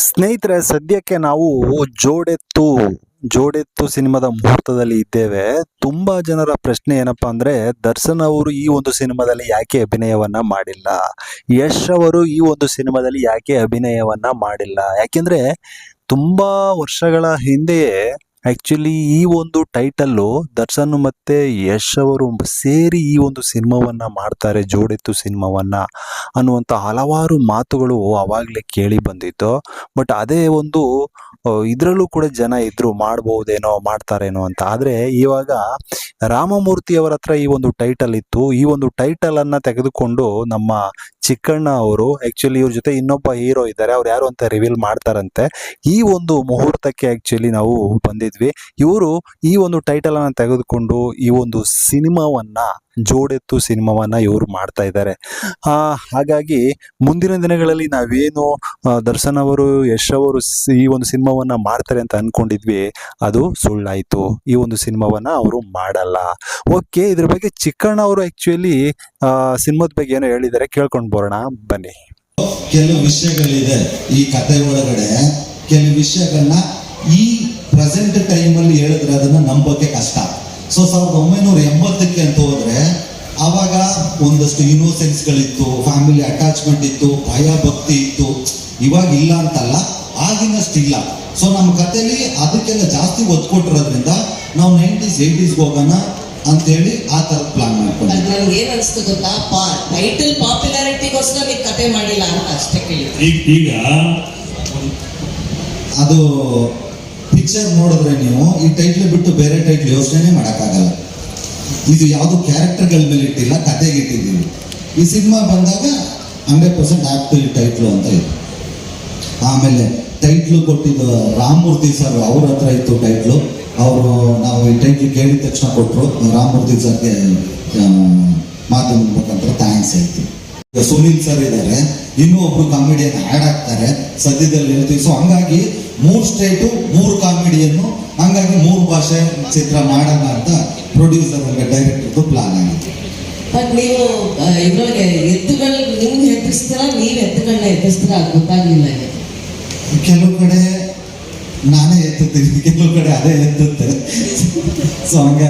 ಸ್ನೇಹಿತರೆ, ಸದ್ಯಕ್ಕೆ ನಾವು ಜೋಡೆತ್ತು ಜೋಡೆತ್ತು ಸಿನಿಮಾದ ಮುಹೂರ್ತದಲ್ಲಿ ಇದ್ದೇವೆ. ತುಂಬಾ ಜನರ ಪ್ರಶ್ನೆ ಏನಪ್ಪಾ ಅಂದ್ರೆ, ದರ್ಶನ್ ಅವರು ಈ ಒಂದು ಸಿನಿಮಾದಲ್ಲಿ ಯಾಕೆ ಅಭಿನಯವನ್ನ ಮಾಡಿಲ್ಲ? ಯಶ್ ಅವರು ಈ ಒಂದು ಸಿನಿಮಾದಲ್ಲಿ ಯಾಕೆ ಅಭಿನಯವನ್ನ ಮಾಡಿಲ್ಲ? ಯಾಕೆಂದ್ರೆ, ತುಂಬಾ ವರ್ಷಗಳ ಹಿಂದೆಯೇ ಆಕ್ಚುಲಿ ಈ ಒಂದು ಟೈಟಲ್ಲು ದರ್ಶನ್ ಮತ್ತು ಯಶ್ ಅವರು ಸೇರಿ ಈ ಒಂದು ಸಿನಿಮಾವನ್ನು ಮಾಡ್ತಾರೆ, ಜೋಡೆತ್ತು ಸಿನಿಮಾವನ್ನು ಅನ್ನುವಂಥ ಹಲವಾರು ಮಾತುಗಳು ಆವಾಗಲೇ ಕೇಳಿ ಬಂದಿತ್ತು. ಬಟ್ ಅದೇ ಒಂದು ಇದರಲ್ಲೂ ಕೂಡ ಜನ ಇದ್ರು ಮಾಡ್ಬೋದೇನೋ ಮಾಡ್ತಾರೇನೋ ಅಂತ. ಆದರೆ ಇವಾಗ ರಾಮಮೂರ್ತಿ ಅವರ ಹತ್ರ ಈ ಒಂದು ಟೈಟಲ್ ಇತ್ತು. ಈ ಒಂದು ಟೈಟಲನ್ನು ತೆಗೆದುಕೊಂಡು ನಮ್ಮ ಚಿಕ್ಕಣ್ಣ ಅವರು ಆಕ್ಚುಲಿ ಇವ್ರ ಜೊತೆ ಇನ್ನೊಬ್ಬ ಹೀರೋ ಇದ್ದಾರೆ. ಅವ್ರು ಯಾರು ಅಂತ ರಿವೀಲ್ ಮಾಡ್ತಾರಂತೆ. ಈ ಒಂದು ಮುಹೂರ್ತಕ್ಕೆ ಆಕ್ಚುಲಿ ನಾವು ಬಂದಿದ್ವಿ. ಇವರು ಈ ಒಂದು ಟೈಟಲ್ ಅನ್ನ ತೆಗೆದುಕೊಂಡು ಈ ಒಂದು ಸಿನಿಮಾವನ್ನ, ಜೋಡೆತ್ತು ಸಿನಿಮಾವನ್ನ ಇವರು ಮಾಡ್ತಾ ಇದ್ದಾರೆ. ಹಾಗಾಗಿ ಮುಂದಿನ ದಿನಗಳಲ್ಲಿ ನಾವೇನು ದರ್ಶನ್ ಅವರು, ಯಶ್ ಅವರು ಈ ಒಂದು ಸಿನಿಮಾವನ್ನ ಮಾಡ್ತಾರೆ ಅಂತ ಅನ್ಕೊಂಡಿದ್ವಿ, ಅದು ಸುಳ್ಳಾಯಿತು. ಈ ಒಂದು ಸಿನಿಮಾವನ್ನ ಅವರು ಮಾಡಲ್ಲ. ಓಕೆ ಇದ್ರ ಬಗ್ಗೆ ಚಿಕ್ಕಣ್ಣ ಅವರು ಆಕ್ಚುಲಿ ಸಿನಿಮಾದ ಬಗ್ಗೆ ಏನೋ ಹೇಳಿದ್ದಾರೆ, ಕೇಳ್ಕೊಂಡು ಬರೋಣ ಬನ್ನಿ. ಕೆಲವು ವಿಷಯಗಳಿದೆ ಈ ಕತೆ ಒಳಗಡೆ. ಕೆಲವು ವಿಷಯಗಳನ್ನ ಈ ಪ್ರೆಸೆಂಟ್ ಟೈಮಲ್ಲಿ ಹೇಳಿದ್ರೆ ಅದನ್ನ ನಂಬೋಕೆ ಕಷ್ಟ. ಸೊ ಸಾವಿರದ ಒಂಬೈನೂರ ಎಂಬತ್ತಕ್ಕೆ ಅಂತ ಹೋದ್ರೆ ಆವಾಗ ಒಂದಷ್ಟು ಇನ್ನೋಸೆನ್ಸ್ಗಳಿತ್ತು ಫ್ಯಾಮಿಲಿ ಅಟ್ಯಾಚ್ಮೆಂಟ್ ಇತ್ತು ಭಯ ಭಕ್ತಿ ಇತ್ತು. ಇವಾಗ ಇಲ್ಲ ಅಂತಲ್ಲ ಆಗಿನಷ್ಟು ಇಲ್ಲ. ಸೊ ನಮ್ಮ ಕಥೆಯಲ್ಲಿ ಅದಕ್ಕೆಲ್ಲ ಜಾಸ್ತಿ ಒತ್ತು ಕೊಟ್ಟಿರೋದ್ರಿಂದ ನಾವು ನೈಂಟೀಸ್ ಏಯ್ಟೀಸ್ಗೆ ಹೋಗೋಣ ಅಂತ ಹೇಳಿ ಆ ತರ ಪ್ಲಾನ್ ಮಾಡ್ಕೊಂಡು ನನ್ಗೆ ಏನ್ ಅನ್ಸ್ತು ಗೊತ್ತಾ? ಪಾ ಟೈಟಲ್ ಪಾಪ್ಯುಲಾರಿಟಿಗೋಸ್ಕರ ನೀವು ಕತೆ ಮಾಡಿಲ್ಲ ಅಂತ ಅಷ್ಟೇ ಈಗ ಅದು ಪಿಕ್ಚರ್ ನೋಡಿದ್ರೆ ನೀವು ಈ ಟೈಟ್ಲ್ ಬಿಟ್ಟು ಬೇರೆ ಟೈಟ್ಲ್ ಯೋಚನೆ ಮಾಡೋಕ್ಕಾಗಲ್ಲ. ಇದು ಯಾವುದು ಕ್ಯಾರೆಕ್ಟರ್ಗಳ ಮೇಲೆ ಇಟ್ಟಿಲ್ಲ ಕತೆಗೆ ಇಟ್ಟಿದ್ದೀವಿ. ಈ ಸಿನಿಮಾ ಬಂದಾಗ ಹಂಡ್ರೆಡ್ ಪರ್ಸೆಂಟ್ ಈ ಟೈಟ್ಲು ಅಂತ ಇತ್ತು ಆಮೇಲೆ ಟೈಟ್ಲು ಕೊಟ್ಟಿದ್ದು ರಾಮಮೂರ್ತಿ ಸರ್ ಅವ್ರ ಹತ್ರ ಇತ್ತು ಟೈಟ್ಲು ಅವರು ನಾವು ಈ ಟೈಟ್ಲ್ ಕೇಳಿದ ತಕ್ಷಣ ಕೊಟ್ಟರು ರಾಮಮೂರ್ತಿ ಸರ್ಗೆ ಮಾತು ಮುಖಾಂತರ ಥ್ಯಾಂಕ್ಸ್ ಈಗ ಸುನೀಲ್ ಸರ್ ಇದ್ದಾರೆ ಇನ್ನೂ ಒಬ್ರು ಕಾಮಿಡಿಯನ್ ಆ್ಯಡ್ ಆಗ್ತಾರೆ ಸದ್ಯದಲ್ಲಿ ಹೇಳ್ತೀವಿ. ಸೊ ಹಂಗಾಗಿ ಮೂರು ಸ್ಟೇಟು ಮೂರು ಕಾಮಿಡಿಯನ್ನು ಹಂಗಾಗಿ ಮೂರು ಭಾಷೆ ಚಿತ್ರ ಮಾಡೋಣ ಅಂತ ಪ್ರೊಡ್ಯೂಸರ್ ಅಂದ್ರೆ ಡೈರೆಕ್ಟರ್ದು ಪ್ಲಾನ್ ಆಗಿದೆ. ಬಟ್ ನೀವು ಇದ್ರೊಳಗೆ ಎತ್ತುಗಳು ನಿಮ್ಗೆ ಹೆದರ್ಸ್ತೀರಾ ನೀವು ಎತ್ತುಗಳನ್ನ ಎದುರಿಸ್ತೀರಾ ಅದು ಗೊತ್ತಾಗ್ಲಿಲ್ಲ. ಕೆಲವು ಕಡೆ ನಾನೇ ಎತ್ತುತ್ತೀನಿ ಕೆಲವು ಕಡೆ ಅದೇ ಎತ್ತುತ್ತೆ. ಸೊ ಹಂಗೆ